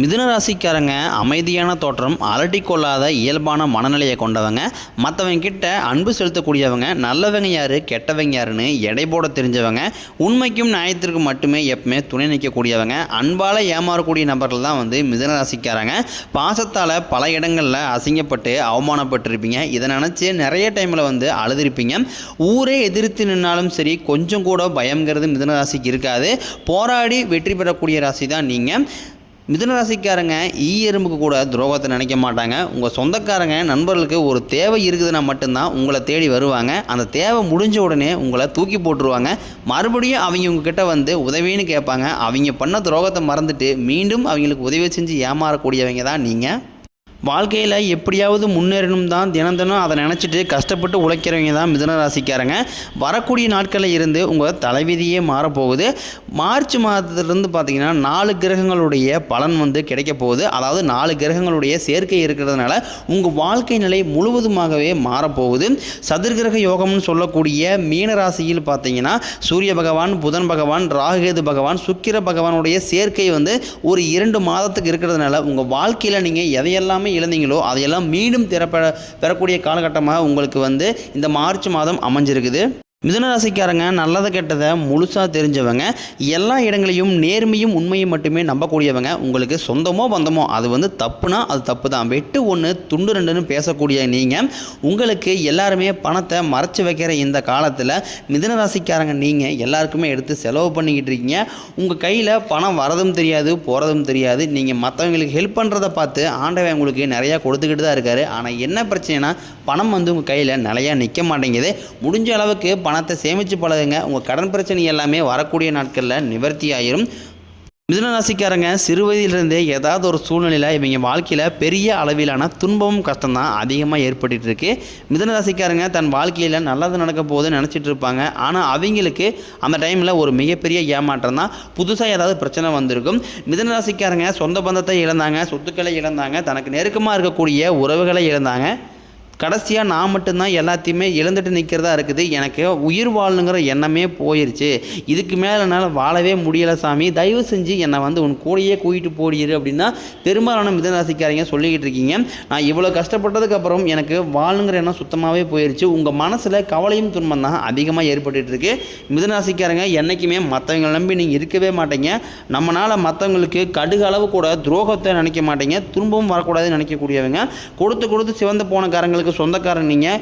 மிதுன ராசிக்காரங்க அமைதியான தோற்றம் அலட்டி கொள்ளாத இயல்பான மனநிலையை கொண்டவங்க. மற்றவங்க கிட்ட அன்பு செலுத்தக்கூடியவங்க நல்லவங்க யாரு கெட்டவங்க யாருன்னு எடை போட தெரிஞ்சவங்க. உண்மைக்கும் நியாயத்திற்கும் மட்டுமே எப்பவுமே துணை நிற்கக்கூடியவங்க. அன்பால் ஏமாறக்கூடிய நபர்கள் தான் வந்து மிதுன ராசிக்காரங்க. பாசத்தால் பல இடங்களில் அசிங்கப்பட்டு அவமானப்பட்டிருப்பீங்க. இதை நினச்சி நிறைய டைமில் வந்து அழுதுருப்பீங்க. ஊரே எதிர்த்து நின்னாலும் சரி கொஞ்சம் கூட பயங்கிறது மிதுன ராசிக்கு இருக்காது. போராடி வெற்றி பெறக்கூடிய ராசி தான் நீங்கள் மிதுன ராசிக்காரங்க ஈ எறும்புக்கு கூட துரோகத்தை நினைக்க மாட்டாங்க. உங்கள் சொந்தக்காரங்க நண்பர்களுக்கு ஒரு தேவை இருக்குதுன்னா மட்டும்தான் உங்களை தேடி வருவாங்க. அந்த தேவை முடிஞ்ச உடனே உங்களை தூக்கி போட்டுருவாங்க. மறுபடியும் அவங்க உங்ககிட்ட வந்து உதவின்னு கேட்பாங்க. அவங்க பண்ண துரோகத்தை மறந்துட்டு மீண்டும் அவங்களுக்கு உதவி செஞ்சு ஏமாறக்கூடியவங்க தான் நீங்கள் வாழ்க்கையில் எப்படியாவது முன்னேறணும் தான் தினம் தினம் அதை நினச்சிட்டு கஷ்டப்பட்டு உழைக்கிறவங்க தான் மிதனராசிக்காரங்க வரக்கூடிய நாட்களில் இருந்து உங்கள் தலைவிதியே மாறப்போகுது. மார்ச் மாதத்துலேருந்து பார்த்தீங்கன்னா நாலு கிரகங்களுடைய பலன் வந்து கிடைக்க போகுது. அதாவது நாலு கிரகங்களுடைய சேர்க்கை இருக்கிறதுனால உங்கள் வாழ்க்கை நிலை முழுவதுமாகவே மாறப்போகுது. சதுர்கிரக யோகம்னு சொல்லக்கூடிய மீன ராசியில் பார்த்தீங்கன்னா சூரிய பகவான் புதன் பகவான் ராகுகேது பகவான் சுக்கிர பகவானுடைய சேர்க்கை வந்து ஒரு இரண்டு மாதத்துக்கு இருக்கிறதுனால உங்கள் வாழ்க்கையில் நீங்கள் எதையெல்லாமே இழந்தீங்களோ அதையெல்லாம் மீண்டும் திறப்ப பெறக்கூடிய காலகட்டமாக உங்களுக்கு வந்து இந்த மார்ச் மாதம் அமைஞ்சிருக்குது. மிதுனராசிக்காரங்க நல்லதை கெட்டதை முழுசாக தெரிஞ்சவங்க எல்லா இடங்களையும் நேர்மையும் உண்மையும் மட்டுமே நம்பக்கூடியவங்க. உங்களுக்கு சொந்தமோ பந்தமோ அது வந்து தப்புனா அது தப்பு தான் வெட்டு ஒன்று துண்டு ரெண்டுன்னு பேசக்கூடிய நீங்கள் உங்களுக்கு எல்லாருமே பணத்தை மறைச்சி வைக்கிற இந்த காலத்தில் மிதுனராசிக்காரங்க நீங்கள் எல்லாருக்குமே எடுத்து செலவு பண்ணிக்கிட்டு இருக்கீங்க. உங்கள் கையில் பணம் வரதும் தெரியாது போகிறதும் தெரியாது. நீங்கள் மற்றவங்களுக்கு ஹெல்ப் பண்ணுறதை பார்த்து ஆண்டவன் உங்களுக்கு நிறையா கொடுத்துக்கிட்டு தான் இருக்காரு. ஆனால் என்ன பிரச்சனைனா பணம் வந்து உங்கள் கையில் நிறையா நிற்க மாட்டேங்குது. முடிஞ்ச அளவுக்கு பணத்தை சேமித்து பழகுங்க உங்கள் கடன் பிரச்சனை எல்லாமே வரக்கூடிய நாட்களில் நிவர்த்தி ஆயிரும் மிதுன ராசிக்காரங்க சிறு வயதிலிருந்தே ஏதாவது ஒரு சூழ்நிலையில் இவங்க வாழ்க்கையில் பெரிய அளவிலான துன்பமும் கஷ்டம் தான் அதிகமாக ஏற்பட்டு இருக்கு. மிதுன ராசிக்காரங்க தன் வாழ்க்கையில் நல்லது நடக்க போகுதுன்னு நினச்சிட்டு இருப்பாங்க. ஆனால் அவங்களுக்கு அந்த டைமில் ஒரு மிகப்பெரிய ஏமாற்றம் தான். புதுசாக ஏதாவது பிரச்சனை வந்திருக்கும். மிதுன ராசிக்காரங்க சொந்த பந்தத்தை இழந்தாங்க சொத்துக்களை இழந்தாங்க தனக்கு நெருக்கமாக இருக்கக்கூடிய உறவுகளை இழந்தாங்க. கடைசியாக நான் மட்டும்தான் எல்லாத்தையுமே இழந்துட்டு நிற்கிறதா இருக்குது. எனக்கு உயிர் வாழணுங்கிற எண்ணமே போயிருச்சு. இதுக்கு மேலே என்னால் வாழவே முடியலை சாமி. தயவு செஞ்சு என்னை வந்து உன் கூடையே கூட்டிட்டு போடிரு அப்படின்னா பெரும்பாலான மிதராசிக்காரங்க சொல்லிக்கிட்டு இருக்கீங்க. நான் இவ்வளோ கஷ்டப்பட்டதுக்கப்புறம் எனக்கு வாழணுங்கிற எண்ணம் சுத்தமாகவே போயிருச்சு. உங்கள் மனசில் கவலையும் துன்பம் தான் அதிகமாக ஏற்பட்டு இருக்கு. மிதராசிக்காரங்க என்றைக்குமே மற்றவங்களை நம்பி நீங்கள் இருக்கவே மாட்டீங்க. நம்மளால் மற்றவங்களுக்கு கடுகு அளவு கூட துரோகத்தை நினைக்க மாட்டீங்க. துன்பமும் வரக்கூடாதுன்னு நினைக்கக்கூடியவங்க. கொடுத்து கொடுத்து சிவந்து போனக்காரங்களுக்கு சொந்தக்காரன் நீங்கள்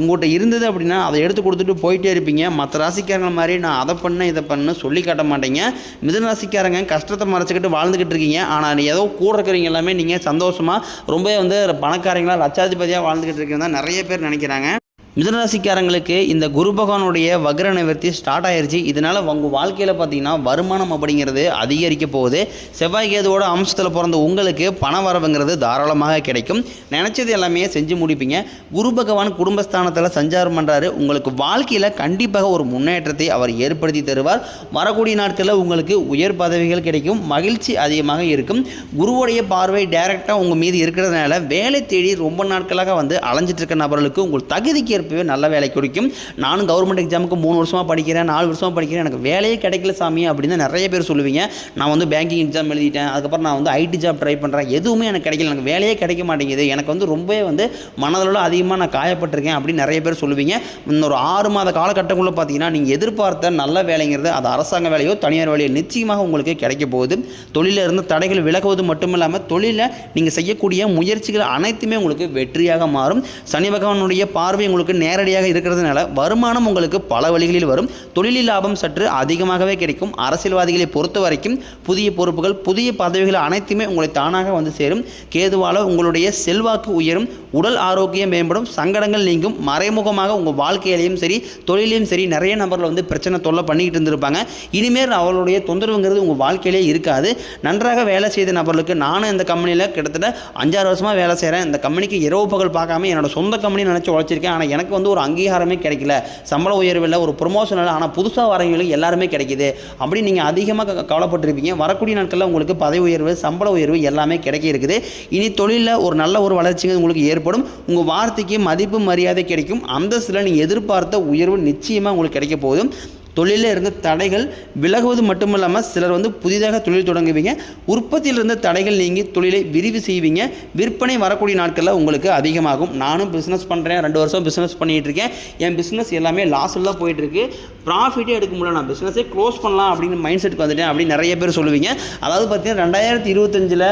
இங்கோட்ட இருந்தது அப்படின்னா அதை எடுத்து கொடுத்துட்டு போயிட்டே இருப்பீங்க. மற்ற ராசிக்காரங்க மாதிரி நான் அதை பண்ணேன் இதை பண்ண சொல்லி காட்ட மாட்டேங்க. மிதன ராசிக்காரங்க கஷ்டத்தை மறைச்சிக்கிட்டு வாழ்ந்துக்கிட்டு இருக்கீங்க. ஆனால் ஏதோ கூட இருக்கிறவங்க எல்லாமே நீங்கள் சந்தோஷமாக ரொம்ப வந்து பணக்காரங்களாக லட்சாதிபதியாக வாழ்ந்துக்கிட்டு இருக்கீங்க தான் நிறைய பேர் நினைக்கிறாங்க. மிதனராசிக்காரங்களுக்கு இந்த குரு பகவானுடைய வக்ர நிவர்த்தி ஸ்டார்ட் ஆயிருச்சு. இதனால் உங்கள் வாழ்க்கையில் பார்த்தீங்கன்னா வருமானம் அப்படிங்கிறது அதிகரிக்க போகுது. செவ்வாய் கேதுவோட அம்சத்தில் பிறந்த உங்களுக்கு பண வரவுங்கிறது தாராளமாக கிடைக்கும். நினச்சது எல்லாமே செஞ்சு முடிப்பீங்க. குரு பகவான் குடும்பஸ்தானத்தில் சஞ்சாரம் பண்ணுறாரு உங்களுக்கு வாழ்க்கையில் கண்டிப்பாக ஒரு முன்னேற்றத்தை அவர் ஏற்படுத்தி தருவார். வரக்கூடிய நாட்களில் உங்களுக்கு உயர் பதவிகள் கிடைக்கும். மகிழ்ச்சி அதிகமாக இருக்கும். குருவுடைய பார்வை டைரெக்டாக உங்கள் மீது இருக்கிறதுனால வேலை தேடி ரொம்ப நாட்களாக வந்து அலைஞ்சிட்டு இருக்க நபர்களுக்கு உங்கள் தகுதிக்கு இப்போவே நல்ல வேலை கிடைக்கும். நானும் கவர்மெண்ட் எக்ஸாமுக்கு மூணு வருஷமாக படிக்கிறேன் நாலு வருஷமாக படிக்கிறேன். எனக்கு வேலையே கிடைக்கல சாமி அப்படின்னு நிறைய பேர் சொல்லுவீங்க. நான் வந்து பேங்கிங் எக்ஸாம் எழுதிட்டேன். அதுக்கப்புறம் நான் வந்து ஐடி ஜாப் ட்ரை பண்ணுறேன் எதுவுமே எனக்கு கிடைக்கல. எனக்கு வேலையே கிடைக்க மாட்டேங்குது. எனக்கு வந்து ரொம்பவே வந்து மனதளவில் அதிகமாக நான் காயப்பட்டிருக்கேன் அப்படின்னு நிறைய பேர் சொல்லுவீங்க. இன்னொரு ஆறு மாத காலகட்டங்களில் பார்த்தீங்கன்னா நீங்கள் எதிர்பார்த்த நல்ல வேலைங்கிறது அது அரசாங்க வேலையோ தனியார் வேலையோ நிச்சயமாக உங்களுக்கு கிடைக்க போகுது. தொழிலில் இருந்து தடைகள் விலகுவது மட்டும் இல்லாமல் தொழிலில் நீங்கள் செய்யக்கூடிய முயற்சிகள் அனைத்துமே உங்களுக்கு வெற்றியாக மாறும். சனி பகவானுடைய பார்வை உங்களுக்கு நேரடியாக இருக்கிறதுனால வருமானம் உங்களுக்கு பல வழிகளில் வரும். தொழிலில் லாபம் சற்று அதிகமாகவே கிடைக்கும். அரசியல்வாதிகளை பொறுத்த வரைக்கும் புதிய பொறுப்புகள் புதிய பதவிகள் அனைத்துமே உங்களை தானாக வந்து சேரும். கேதுவால உங்களுடைய செல்வாக்கு உயரும். உடல் ஆரோக்கியம் மேம்படும் சங்கடங்கள் நீங்கும் மறைமுகமாக உங்கள் வாழ்க்கையிலையும் சரி தொழிலையும் சரி நிறைய நபர்கள் வந்து பிரச்சனை தொல்லை பண்ணிக்கிட்டு இருந்திருப்பாங்க. இனிமேல் அவளுடைய தொந்தரவுங்கிறது உங்கள் வாழ்க்கையிலே இருக்காது. நன்றாக வேலை செய்த நபர்களுக்கு நானும் இந்த கம்பெனியில் கிட்டத்தட்ட அஞ்சாறு வருஷமாக வேலை செய்கிறேன் இந்த கம்பெனிக்கு இரவு பகல் பார்க்காம என்னோட சொந்த கம்பெனி நினச்சி உழைச்சிருக்கேன். ஆனால் எனக்கு வந்து ஒரு அங்கீகாரமே கிடைக்கல. சம்பள உயர்வு இல்லை ஒரு ப்ரொமோஷன் இல்லை. ஆனால் புதுசாக வரவங்களுக்கு எல்லாருமே கிடைக்குது. அப்படி நீங்கள் அதிகமாக க- கவலைப்பட்டிருப்பீங்க. வரக்கூடிய நாட்களில் உங்களுக்கு பதவி உயர்வு சம்பள உயர்வு எல்லாமே கிடைக்க இருக்குது. இனி தொழிலில் ஒரு நல்ல ஒரு வளர்ச்சிங்க உங்களுக்கு ஏற்படும். உங்கள் வார்த்தைக்கு மதிப்பு மரியாதை கிடைக்கும். அந்தஸ்தில் நீங்கள் எதிர்பார்த்த உயர்வு நிச்சயமாக உங்களுக்கு கிடைக்க போகுது. தொழிலில் இருந்த தடைகள் விலகுவது மட்டுமில்லாமல் சிலர் வந்து புதிதாக தொழில் தொடங்குவீங்க. உற்பத்தியில் இருந்த தடைகள் நீங்கி தொழிலை விரிவு செய்வீங்க. விற்பனை வரக்கூடிய நாட்களில் உங்களுக்கு அதிகமாகும். நானும் பிஸ்னஸ் பண்ணுறேன் ரெண்டு வருஷம் பிஸ்னஸ் பண்ணிகிட்டு இருக்கேன் என் பிஸ்னஸ் எல்லாமே லாஸில் தான் போயிட்டுருக்கு ப்ராஃபிட்டே எடுக்க முடியல. நான் பிஸ்னஸே க்ளோஸ் பண்ணலாம் அப்படின்னு மைண்ட் செட்டுக்கு வந்துட்டேன் அப்படின்னு நிறைய பேர் சொல்லுவீங்க. அதாவது பார்த்தீங்கன்னா ரெண்டாயிரத்தி இருபத்தஞ்சில்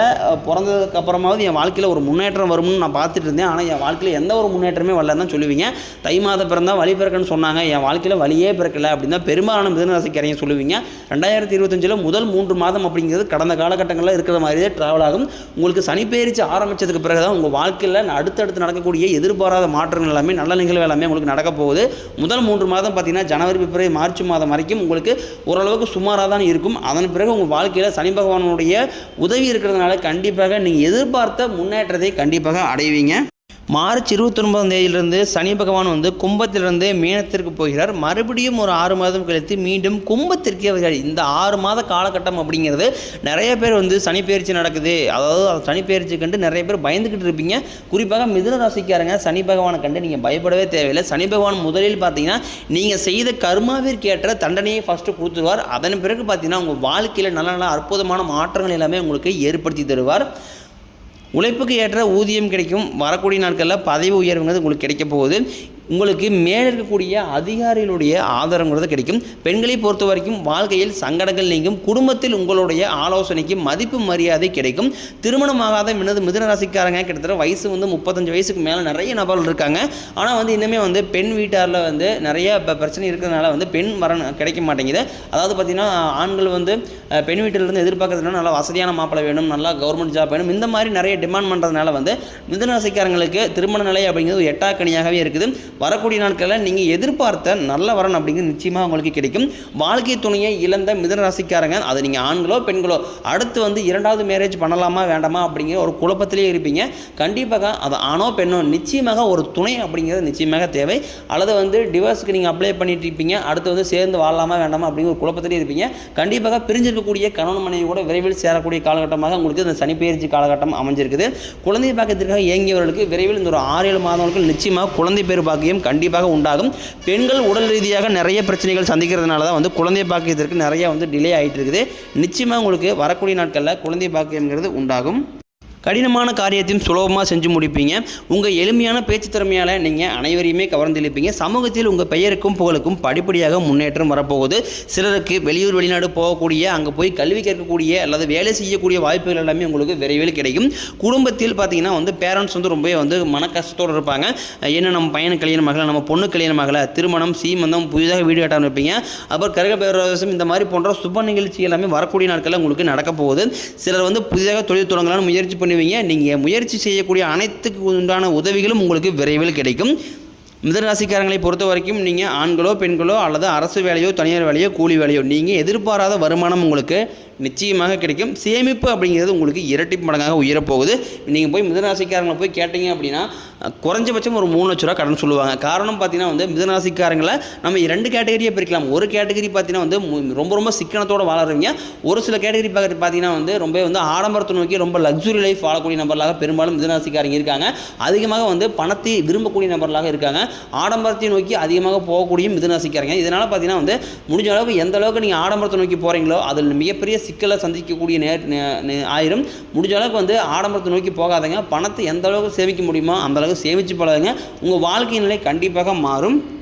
பிறந்ததுக்கு அப்புறமாவது என் வாழ்க்கையில் ஒரு முன்னேற்றம் வரும்னு நான் பார்த்துட்டு இருந்தேன். ஆனால் என் வாழ்க்கையில் எந்த ஒரு முன்னேற்றமே வரலன்னு தான் சொல்லுவீங்க. தை மாதம் பிறந்தால் வழி பிறக்குன்னு சொன்னாங்க. என் வாழ்க்கையில் வழியே பிறக்கலை அப்படின்னு தான் பெரும்பாலான மிதனராசிக்காரங்க சொல்லுவீங்க. ரெண்டாயிரத்தி இருபத்தஞ்சில் முதல் மூன்று மாதம் அப்படிங்கிறது கடந்த காலகட்டங்களில் இருக்கிற மாதிரியே ட்ராவல் ஆகும். உங்களுக்கு சனி பயிற்சி ஆரம்பித்ததுக்கு பிறகு தான் உங்கள் வாழ்க்கையில் அடுத்தடுத்து நடக்கக்கூடிய எதிர்பாராத மாற்றங்கள் எல்லாமே நல்ல நிகழ்வு எல்லாமே உங்களுக்கு நடக்க போகுது. முதல் மூன்று மாதம் பார்த்தீங்கன்னா ஜனவரி பிப்ரவரி மார்ச் மாதம் வரைக்கும் உங்களுக்கு ஓரளவுக்கு சுமாராக தான் இருக்கும். அதன் பிறகு உங்கள் வாழ்க்கையில் சனி பகவானுடைய உதவி இருக்கிறதுனால கண்டிப்பாக நீங்கள் எதிர்பார்த்த முன்னேற்றத்தை கண்டிப்பாக அடைவீங்க. மார்ச் இருபத்தொன்பதாம் தேதியிலிருந்து சனி பகவான் வந்து கும்பத்திலிருந்து மீனத்திற்கு போகிறார். மறுபடியும் ஒரு ஆறு மாதம் கழித்து மீண்டும் கும்பத்திற்கே வருகிறார். இந்த ஆறு மாத காலகட்டம் அப்படிங்கிறது நிறைய பேர் வந்து சனி பயிற்சி நடக்குது. அதாவது அந்த சனி பயிற்சி கண்டு நிறைய பேர் பயந்துக்கிட்டு இருப்பீங்க. குறிப்பாக மிதுன ராசிக்காரங்க சனி பகவானை கண்டு நீங்கள் பயப்படவே தேவையில்லை. சனி பகவான் முதலில் பார்த்தீங்கன்னா நீங்கள் செய்த கர்மாவிற்கேற்ற தண்டனையை ஃபஸ்ட்டு கொடுத்துருவார். அதன் பிறகு பார்த்தீங்கன்னா உங்கள் வாழ்க்கையில் நல்ல நல்ல அற்புதமான மாற்றங்கள் எல்லாமே உங்களுக்கு ஏற்படுத்தி தருவார். உழைப்புக்கு ஏற்ற ஊதியம் கிடைக்கும். வரக்கூடிய நாட்களில் பதவி உயர்வுங்கிறது உங்களுக்கு கிடைக்க போகுது. உங்களுக்கு மேலே இருக்கக்கூடிய அதிகாரிகளுடைய ஆதரவுங்கிறது கிடைக்கும். பெண்களை பொறுத்த வரைக்கும் வாழ்க்கையில் சங்கடங்கள் நீங்கும். குடும்பத்தில் உங்களுடைய ஆலோசனைக்கு மதிப்பு மரியாதை கிடைக்கும். திருமணமாகாத மினது மிதனராசிக்காரங்க கிட்டத்தட்ட வயசு வந்து முப்பத்தஞ்சு வயசுக்கு மேலே நிறைய நபர்கள் இருக்காங்க. ஆனால் வந்து இன்னுமே வந்து பெண் வீட்டாரில் வந்து நிறைய இப்போ பிரச்சனை இருக்கிறதுனால வந்து பெண் வரன் கிடைக்க மாட்டேங்குது. அதாவது பார்த்திங்கன்னா ஆண்கள் வந்து பெண் வீட்டிலிருந்து எதிர்பார்க்கறதுனால நல்லா வசதியான மாப்பிள்ளை வேணும் நல்லா கவர்மெண்ட் ஜாப் வேணும். இந்த மாதிரி நிறைய டிமாண்ட் பண்ணுறதுனால வந்து மிதனராசிக்காரங்களுக்கு திருமண நிலை அப்படிங்கிறது ஒரு எட்டாக்கணியாகவே இருக்குது. வரக்கூடிய நாட்களில் நீங்கள் எதிர்பார்த்த நல்ல வரன் அப்படிங்கிறது நிச்சயமாக உங்களுக்கு கிடைக்கும். வாழ்க்கை துணையை இழந்த மிதனராசிக்காரங்க அதை நீங்கள் ஆண்களோ பெண்களோ அடுத்து வந்து இரண்டாவது மேரேஜ் பண்ணலாமா வேண்டாமா அப்படிங்கிற ஒரு குழப்பத்திலே இருப்பீங்க. கண்டிப்பாக அது ஆணோ பெண்ணோ நிச்சயமாக ஒரு துணை அப்படிங்கிறது நிச்சயமாக தேவை. அல்லது வந்து டிவோர்ஸ்க்கு நீங்கள் அப்ளை பண்ணிட்டு இருப்பீங்க. அடுத்து வந்து சேர்ந்து வாழலாமா வேண்டாமா அப்படிங்கிற ஒரு குழப்பத்திலே இருப்பீங்க. கண்டிப்பாக பிரிஞ்சிருக்கக்கூடிய கணவன் மனைவி கூட விரைவில் சேரக்கூடிய காலகட்டமாக உங்களுக்கு இந்த சனிப்பெயர்ச்சி காலகட்டம் அமைஞ்சிருக்குது. குழந்தை பாக்கத்திற்காக இயங்கியவர்களுக்கு விரைவில் இந்த ஒரு ஆறு ஏழு மாதங்களுக்கு நிச்சயமாக குழந்தை பேர் பாக்கியம் கண்டிப்பாக உண்டாகும். பெண்கள் உடல் ரீதியாக நிறைய பிரச்சனைகள் சந்திக்கிறதுனால தான் வந்து குழந்தை பாக்கியத்திற்கு நிறைய வந்து டிலே ஆகிட்டு இருக்குது நிச்சயமாக உங்களுக்கு வரக்கூடிய நாட்களில் குழந்தை பாக்கியம்ங்கிறது உண்டாகும். கடினமான காரியத்தையும் சுலபமாக செஞ்சு முடிப்பீங்க. உங்கள் எளிமையான பேச்சு திறமையால் நீங்கள் அனைவரையுமே கவர்ந்திருப்பீங்க சமூகத்தில் உங்கள் பெயருக்கும் புகழுக்கும் படிப்படியாக முன்னேற்றம் வரப்போகுது. சிலருக்கு வெளியூர் வெளிநாடு போகக்கூடிய அங்கே போய் கல்வி கேட்கக்கூடிய அல்லது வேலை செய்யக்கூடிய வாய்ப்புகள் எல்லாமே உங்களுக்கு விரைவில் கிடைக்கும். குடும்பத்தில் பார்த்தீங்கன்னா வந்து பேரண்ட்ஸ் வந்து ரொம்ப வந்து மன கஷ்டத்தோடு இருப்பாங்க. என்ன நம்ம பையனுக்கு கல்யாணம் ஆகலை நம்ம பொண்ணு கல்யாணம் ஆகலை திருமணம் சீமந்தம் புதிதாக வீடு கட்டாமல் இருப்பீங்க அப்புறம் கரக பேரரசம் இந்த மாதிரி போன்ற சுப நிகழ்ச்சி எல்லாமே வரக்கூடிய நாட்களில் உங்களுக்கு நடக்க போகுது. சிலர் வந்து புதிதாக தொழில் தொடங்கலாம்னு முயற்சி பண்ணி பண்ணுவீங்க நீங்கள் முயற்சி செய்யக்கூடிய அனைத்துக்கு உண்டான உதவிகளும் உங்களுக்கு விரைவில் கிடைக்கும். மிதராசிக்காரங்களை பொறுத்த வரைக்கும் நீங்கள் ஆண்களோ பெண்களோ அல்லது அரசு வேலையோ தனியார் வேலையோ கூலி வேலையோ நீங்கள் எதிர்பாராத வருமானம் உங்களுக்கு நிச்சயமாக கிடைக்கும். சேமிப்பு அப்படிங்கிறது உங்களுக்கு இரட்டி மடங்காக உயரப்போகுது. நீங்கள் போய் மிதராசிக்காரங்களை போய் கேட்டீங்க அப்படின்னா குறைஞ்சபட்சம் ஒரு மூணு லட்ச ரூபா கடன் சொல்லுவாங்க. காரணம் பார்த்தீங்கன்னா வந்து மிதராசிக்காரங்களை நம்ம இரண்டு கேட்டகரியை பிரிக்கலாம். ஒரு கேட்டகரி பார்த்தீங்கன்னா வந்து ரொம்ப ரொம்ப சிக்கனத்தோடு வாழறவங்க ஒரு சில கேட்டகரி பார்க்குறது பார்த்தீங்கன்னா வந்து ரொம்ப வந்து ஆடம்பரத்தை நோக்கி ரொம்ப லக்ஸுரி லைஃப் வாழக்கூடிய நபர்களாக பெரும்பாலும் மிதராசிக்காரங்க இருக்காங்க. அதிகமாக வந்து பணத்தை விரும்பக்கூடிய நபர்களாக இருக்காங்க. ஆடம்பரத்தை நோக்கி அதிகமாக போகக்கூடிய மிதுனராசிக்காரங்க. இதனால் பார்த்தீங்கன்னா வந்து முடிஞ்ச அளவுக்கு எந்த அளவுக்கு நீங்கள் ஆடம்பரத்தை நோக்கி போகிறீங்களோ அதில் மிகப்பெரிய சிக்கலை சந்திக்கக்கூடிய நேர் நே- ஆயிரும். முடிஞ்ச அளவுக்கு வந்து ஆடம்பரத்தை நோக்கி போகாதங்க. பணத்தை எந்த அளவுக்கு சேமிக்க முடியுமோ அந்த அளவுக்கு சேமித்து பழகுங்க. உங்கள் வாழ்க்கை நிலை கண்டிப்பாக மாறும்.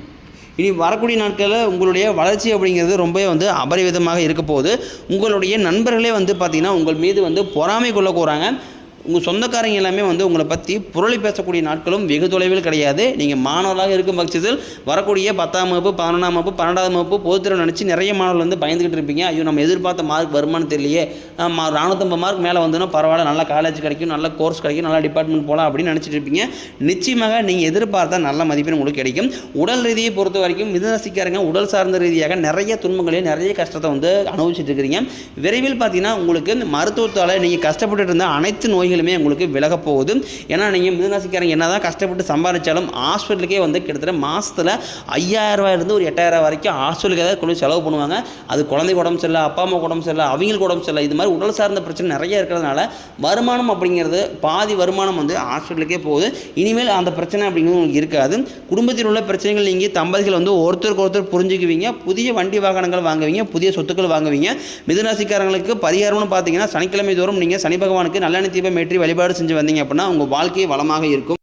இனி வரக்கூடிய நாட்களில் உங்களுடைய வளர்ச்சி அப்படிங்கிறது ரொம்பவே வந்து அபரிவிதமாக இருக்க போகுது. உங்களுடைய நண்பர்களே வந்து பார்த்திங்கன்னா உங்கள் மீது வந்து பொறாமை கொள்ள போகிறாங்க உங்கள் சொந்தக்காரங்க எல்லாமே வந்து உங்களை பற்றி புரளி பேசக்கூடிய நாட்களும் வெகு தொலைவில் கிடையாது. நீங்கள் மாணவர்களாக இருக்கும் பட்சத்தில் வரக்கூடிய பத்தாம் வகுப்பு பதினொன்றாம் வகுப்பு பன்னெண்டாம் வகுப்பு பொதுத்திறன் நினச்சி நிறைய மாணவர்கள் வந்து பயந்துக்கிட்டு இருப்பீங்க. ஐயோ நம்ம எதிர்பார்த்த மார்க் வருமானு தெரியலையே. நானூற்றம்பது மார்க் மேலே வந்தோன்னா பரவாயில்ல நல்ல காலேஜ் கிடைக்கும் நல்ல கோர்ஸ் கிடைக்கும் நல்ல டிபார்ட்மெண்ட் போகலாம் அப்படின்னு நினச்சிட்டு இருப்பீங்க. நிச்சயமாக நீங்கள் எதிர்பார்த்தா நல்ல மதிப்பெண் உங்களுக்கு கிடைக்கும். உடல் ரீதியை பொறுத்த வரைக்கும் மிதராசிக்காரங்க உடல் சார்ந்த ரீதியாக நிறைய துன்பங்களையும் நிறைய கஷ்டத்தை வந்து அனுபவிச்சுட்டு இருக்கிறீங்க. விரைவில் பார்த்தீங்கன்னா உங்களுக்கு இந்த மருத்துவத்தால் நீங்கள் கஷ்டப்பட்டுட்டு இருந்த அனைத்து நோய்கள் நோய்களுமே உங்களுக்கு விலக போகுது. ஏன்னா நீங்கள் மிதுனராசிக்காரங்க என்ன தான் கஷ்டப்பட்டு சம்பாதிச்சாலும் ஹாஸ்பிட்டலுக்கே வந்து கிட்டத்தட்ட மாதத்தில் ஐயாயிரரூவாயிருந்து ஒரு எட்டாயிரம் வரைக்கும் ஹாஸ்பிட்டலுக்கு ஏதாவது கொண்டு செலவு பண்ணுவாங்க. அது குழந்தைக்கு உடம்பு சரியில்லை அப்பா அம்மா உடம்பு சரியில்லை அவங்களுக்கு உடம்பு சரியில்லை. இது மாதிரி உடல் சார்ந்த பிரச்சனை நிறைய இருக்கிறதுனால வருமானம் அப்படிங்கிறது பாதி வருமானம் வந்து ஹாஸ்பிட்டலுக்கே போகுது. இனிமேல் அந்த பிரச்சனை அப்படிங்கிறது உங்களுக்கு இருக்காது. குடும்பத்தில் உள்ள பிரச்சனைகள் நீங்கள் தம்பதிகள் வந்து ஒருத்தருக்கு ஒருத்தர் புரிஞ்சுக்குவீங்க. புதிய வண்டி வாகனங்கள் வாங்குவீங்க புதிய சொத்துக்கள் வாங்குவீங்க. மிதுராசிக்காரங்களுக்கு பரிகாரம்னு பார்த்தீங்கன்னா சனிக்கிழமை தோறும் நீங்கள் சனி பகவானுக்கு நல்லெண்ணெய் தீபம் ஏற்றி வழிபாடு செஞ்சு வந்தீங்க அப்படின்னா உங்கள் வாழ்க்கை வளமாக இருக்கும்.